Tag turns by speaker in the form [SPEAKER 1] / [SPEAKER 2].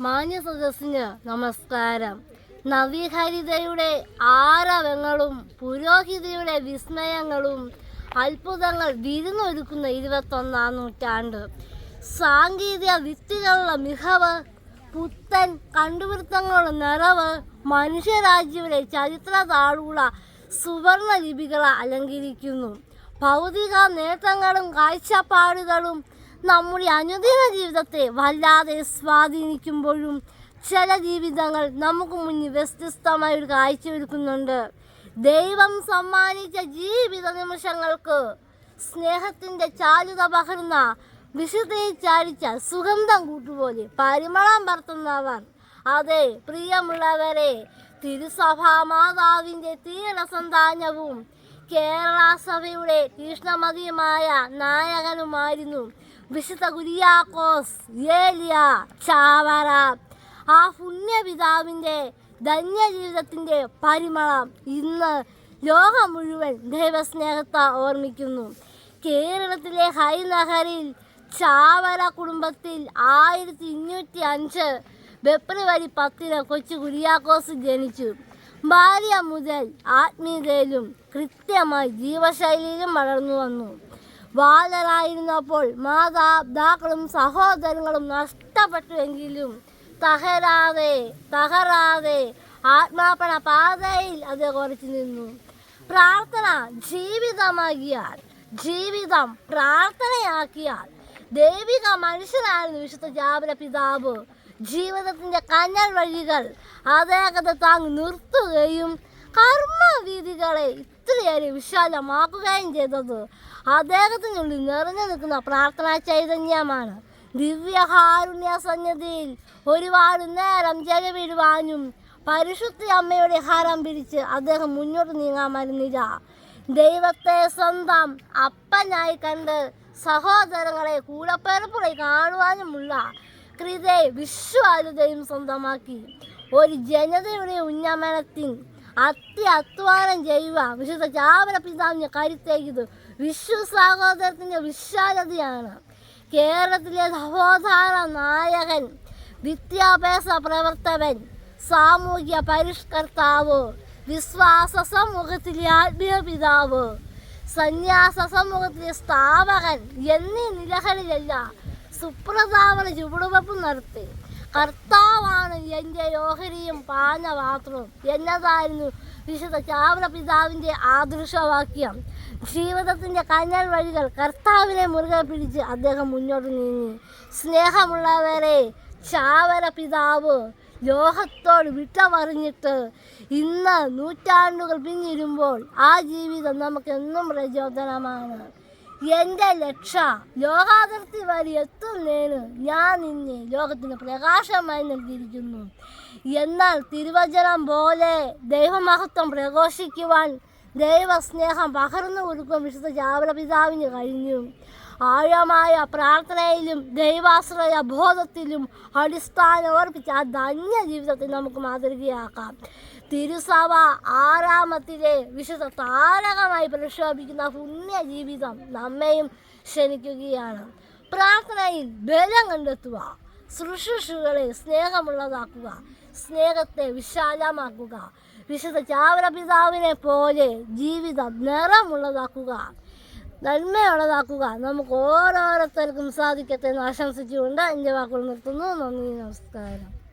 [SPEAKER 1] മാന്യ സദസ്സിന് നമസ്കാരം. നവീഹരിതയുടെ ആരവങ്ങളും പുരോഹിതയുടെ വിസ്മയങ്ങളും അത്ഭുതങ്ങൾ വിരുന്നൊരുക്കുന്ന ഇരുപത്തൊന്നാം നൂറ്റാണ്ട്. സാങ്കേതിക വിത്തുകളുടെ മികവ് പുത്തൻ കണ്ടുപിടുത്തങ്ങളുടെ നിറവ് മനുഷ്യരാജ്യയുടെ ചരിത്ര താളുള്ള സുവർണ ലിപികളെ അലങ്കരിക്കുന്നു. ഭൗതിക നേട്ടങ്ങളും കാഴ്ചപ്പാടുകളും നമ്മുടെ അനുദിന ജീവിതത്തെ വല്ലാതെ സ്വാധീനിക്കുമ്പോഴും ചില ജീവിതങ്ങൾ നമുക്ക് മുന്നിൽ വ്യത്യസ്തമായ ഒരു കാഴ്ച കാഴ്ചയൊരുക്കുന്നുണ്ട് ദൈവം സമ്മാനിച്ച ജീവിത നിമിഷങ്ങൾക്ക് സ്നേഹത്തിന്റെ ചാരുത പകർന്ന വിശുദ്ധയെ ചാരിച്ച സുഗന്ധം കൂട്ടുപോലെ പരിമളം പറത്തുന്നവർ അതെ പ്രിയമുള്ളവരെ തിരുസഭാ മാതാവിന്റെ തീരസന്താനവും കേരള സഭയുടെ കൃഷ്ണമതിയുമായ നായകനുമായിരുന്നു വിശുദ്ധ കുര്യാക്കോസ് ഏലിയ ചാവറ ആ പുണ്യപിതാവിന്റെ ധന്യജീവിതത്തിന്റെ പരിമളം ഇന്ന് ലോകം മുഴുവൻ ദൈവസ്നേഹത്തെ ഓർമ്മിക്കുന്നു. കേരളത്തിലെ ഹൈനഹറിൽ ചാവറ കുടുംബത്തിൽ ആയിരത്തി ഇഞ്ഞൂറ്റി അഞ്ച് ഫെബ്രുവരി പത്തിന് കൊച്ചു കുര്യാക്കോസ് ജനിച്ചു. ഭാര്യ മുതൽ ആത്മീയതയിലും കൃത്യമായി ജീവശൈലിയിലും വളർന്നു വന്നു ബാലരായിരുന്നപ്പോൾ മാതാപിതാക്കളും സഹോദരങ്ങളും നഷ്ടപ്പെട്ടുവെങ്കിലും തകരാതെ തകരാതെ ആത്മാപണ പാതയിൽ അത് കുറച്ചു നിന്നു. പ്രാർത്ഥന ജീവിതമാകിയാൽ ജീവിതം പ്രാർത്ഥനയാക്കിയാൽ ദൈവിക മനുഷ്യനായിരുന്നു വിശുദ്ധ ജാപന പിതാവ്. ജീവിതത്തിന്റെ കഞ്ഞൽ വഴികൾ അദ്ദേഹത്തെ താങ്ങി നിർത്തുകയും കർമ്മവീതികളെ ഇത്രയേറെ വിശാലമാക്കുകയും ചെയ്തത്. അദ്ദേഹത്തിനുള്ളിൽ നിറഞ്ഞു നിൽക്കുന്ന പ്രാർത്ഥനാ ചൈതന്യമാണ്. ദിവ്യഹാരുണ്യ സന്നിധിയിൽ ഒരുപാട് നേരം ജലവിടുവാനും പരിശുദ്ധി അമ്മയുടെ ഹാരം പിടിച്ച് അദ്ദേഹം മുന്നോട്ട് നീങ്ങാൻ മരുന്നില്ല. ദൈവത്തെ സ്വന്തം അപ്പനായി കണ്ട് സഹോദരങ്ങളെ കൂടപ്പിറപ്പുകളെ കാണുവാനുമുള്ള കൃതയെ വിശ്വാസ്യതയും സ്വന്തമാക്കി. ഒരു ജനതയുടെ ഉന്നമനത്തിൽ അധ്വാനം ചെയ്യുക. വിശുദ്ധ ചാവര പിതാവിനെ കരുത്തേക്കുന്നു വിശ്വ സഹോദരത്തിന്റെ വിശാലതയാണ്. കേരളത്തിലെ സഹോദര നായകൻ വിദ്യാഭ്യാസ പ്രവർത്തകൻ സാമൂഹ്യ പരിഷ്കർത്താവ് വിശ്വാസ സമൂഹത്തിലെ ആത്മീയ പിതാവ് സന്യാസ സമൂഹത്തിലെ സ്ഥാപകൻ എന്നീ നിലകളിലല്ല സുപ്രധാന ചുവടുവെപ്പ് നടത്തി. കർത്താവാണ് എന്റെ ഓഹരിയും പാനപാത്രവും എന്നതായിരുന്നു വിശുദ്ധ ചാവന പിതാവിന്റെ ആദൃശവാക്യം. ജീവിതത്തിന്റെ കനൽ വഴികൾ കർത്താവിനെ മുറുകെ പിടിച്ച് അദ്ദേഹം മുന്നോട്ട് നീങ്ങി. സ്നേഹമുള്ളവരെ ചാവര പിതാവ് ലോകത്തോട് വിട്ടമറിഞ്ഞിട്ട് ഇന്ന് നൂറ്റാണ്ടുകൾ പിന്നിരുമ്പോൾ ആ ജീവിതം നമുക്ക് എന്നും പ്രചോദനമാണ്. എന്റെ ലക്ഷ. ലോകാതിർത്തി വരെ എത്തുന്നതിന് ഞാൻ നിന്നെ ലോകത്തിന് പ്രകാശമായി നൽകിയിരിക്കുന്നു. എന്നാൽ തിരുവചനം പോലെ ദൈവമഹത്വം പ്രഘോഷിക്കുവാൻ ദൈവസ്നേഹം പകർന്നു കൊടുക്കും വിശുദ്ധ ജാവല പിതാവിന് കഴിഞ്ഞു. ആഴമായ പ്രാർത്ഥനയിലും ദൈവാശ്രയ ബോധത്തിലും അടിസ്ഥാനം ഓർപ്പിച്ച് ആ ധന്യ ജീവിതത്തെ നമുക്ക് മാതൃകയാക്കാം. തിരുസഭ ആറാമത്തിലെ വിശുദ്ധ താരകമായി പ്രക്ഷോഭിക്കുന്ന പുണ്യ ജീവിതം നമ്മയും ക്ഷണിക്കുകയാണ്. പ്രാർത്ഥനയിൽ ബലം കണ്ടെത്തുക ശുശ്രൂഷകളെ സ്നേഹമുള്ളതാക്കുക സ്നേഹത്തെ വിശാലമാക്കുക. വിശുദ്ധ ചാവര പിതാവിനെ പോലെ ജീവിതം നിറമുള്ളതാക്കുക. നന്മയുള്ളതാക്കുക. നമുക്ക് ഓരോരുത്തർക്കും സാധിക്കട്ടെ എന്ന് ആശംസിച്ചുകൊണ്ട് എന്റെ വാക്കുകൾ നിർത്തുന്നു. നന്ദി നമസ്കാരം.